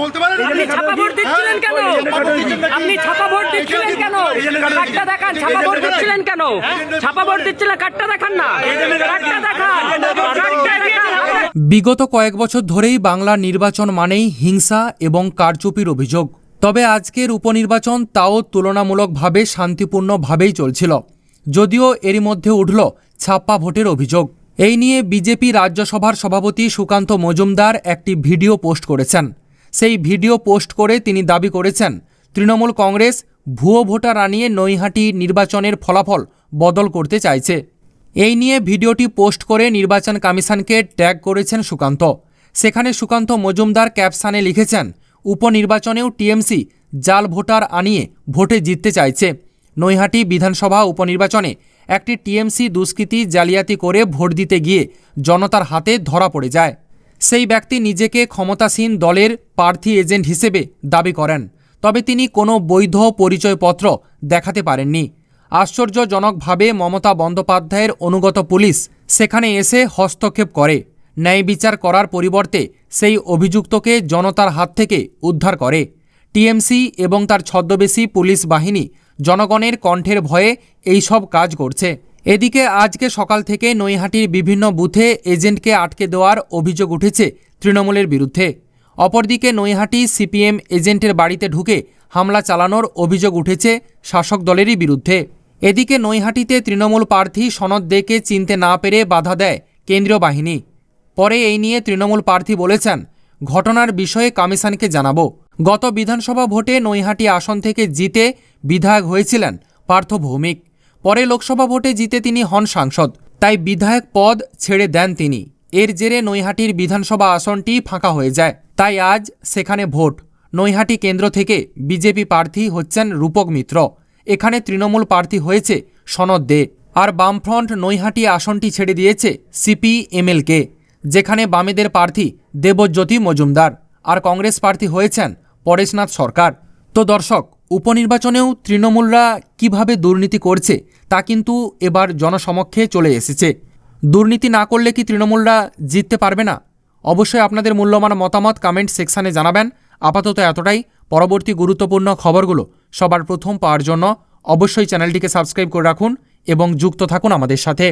বলতে পারেন আপনি ছাপা ভোট দিচ্ছিলেন কেন আপনি ছাপা ভোট দিচ্ছিলেন কেন কার্ডটা দেখান ছাপা ভোট দিচ্ছিলেন কেন ছাপা ভোট দিচ্ছিলেন কার্ডটা দেখান না কার্ডটা দেখান বিগত কয়েক বছর ধরেই বাংলার নির্বাচন মানেই হিংসা এবং কারচুপির অভিযোগ তবে আজকের উপনির্বাচন তাও তুলনামূলকভাবে শান্তিপূর্ণভাবেই চলছিল যদিও এরই মধ্যে উঠল ছাপ্পা ভোটের অভিযোগ এই নিয়ে বিজেপি রাজ্যসভার সভাপতি সুকান্ত মজুমদার একটি ভিডিও পোস্ট করেছেন। সেই ভিডিও পোস্ট করে তিনি দাবি করেছেন, তৃণমূল কংগ্রেস ভুয়ো ভোটার আনিয়ে নৈহাটি নির্বাচনের ফলাফল বদল করতে চাইছে। এই নিয়ে ভিডিওটি পোস্ট করে নির্বাচন কমিশনকে ট্যাগ করেছেন সুকান্ত। সেখানে সুকান্ত মজুমদার ক্যাপশানে লিখেছেন, উপনির্বাচনেও টিএমসি জাল ভোটার আনিয়ে ভোটে জিততে চাইছে। নৈহাটি বিধানসভা উপনির্বাচনে একটি টিএমসি দুষ্কৃতী জালিয়াতি করে ভোট দিতে গিয়ে জনতার হাতে ধরা পড়ে যায়। সেই ব্যক্তি নিজেকে ক্ষমতাসীন দলের প্রার্থী এজেন্ট হিসেবে দাবি করেন, তবে তিনি কোনো বৈধ পরিচয়পত্র দেখাতে পারেননি। আশ্চর্যজনকভাবে মমতা বন্দ্যোপাধ্যায়ের অনুগত পুলিশ সেখানে এসে হস্তক্ষেপ করে, ন্যায় বিচার করার পরিবর্তে সেই অভিযুক্তকে জনতার হাত থেকে উদ্ধার করে। টিএমসি এবং তার ছদ্মবেশী পুলিশ বাহিনী জনগণের কণ্ঠের ভয়ে এই সব কাজ করছে। এদিকে আজকে সকাল থেকে নৈহাটির বিভিন্ন বুথে এজেন্টকে আটকে দেওয়ার অভিযোগ উঠেছে তৃণমূলের বিরুদ্ধে। অপরদিকে নৈহাটি সিপিএম এজেন্টের বাড়িতে ঢুকে হামলা চালানোর অভিযোগ উঠেছে শাসক দলেরই বিরুদ্ধে। এদিকে নৈহাটিতে তৃণমূল প্রার্থী সনদ দেকে চিনতে না পেরে বাধা দেয় কেন্দ্রীয় বাহিনী। পরে এই নিয়ে তৃণমূল প্রার্থী বলেছেন, ঘটনার বিষয়ে কমিশনকে জানাব। গত বিধানসভা ভোটে নৈহাটি আসন থেকে জিতে বিধায়ক হয়েছিলেন পার্থ ভৌমিক। পরে লোকসভা ভোটে জিতে তিনি হন সাংসদ। তাই বিধায়ক পদ ছেড়ে দেন তিনি। এর জেরে নৈহাটির বিধানসভা আসনটি ফাঁকা হয়ে যায়। তাই আজ সেখানে ভোট। নৈহাটি কেন্দ্র থেকে বিজেপি প্রার্থী হচ্ছেন রূপক মিত্র। এখানে তৃণমূল প্রার্থী হয়েছে সনদ দে। আর বামফ্রন্ট নৈহাটি আসনটি ছেড়ে দিয়েছে সিপিএমএলকে যেখানে বামেদের প্রার্থী দেবজ্যোতি মজুমদার। আর কংগ্রেস প্রার্থী হয়েছেন পরেশনাথ সরকার। তো দর্শক, উপনির্বাচনেও তৃণমূলরা কীভাবে দুর্নীতি করছে তা কিন্তু এবার জনসমক্ষে চলে এসেছে। দুর্নীতি না করলে কি তৃণমূলরা জিততে পারবে না? অবশ্যই আপনাদের মূল্যবান মতামত কমেন্ট সেকশানে জানাবেন। আপাতত এতটাই। পরবর্তী গুরুত্বপূর্ণ খবরগুলো সবার প্রথম পাওয়ার জন্য অবশ্যই চ্যানেলটিকে সাবস্ক্রাইব করে রাখুন এবং যুক্ত থাকুন আমাদের সাথে।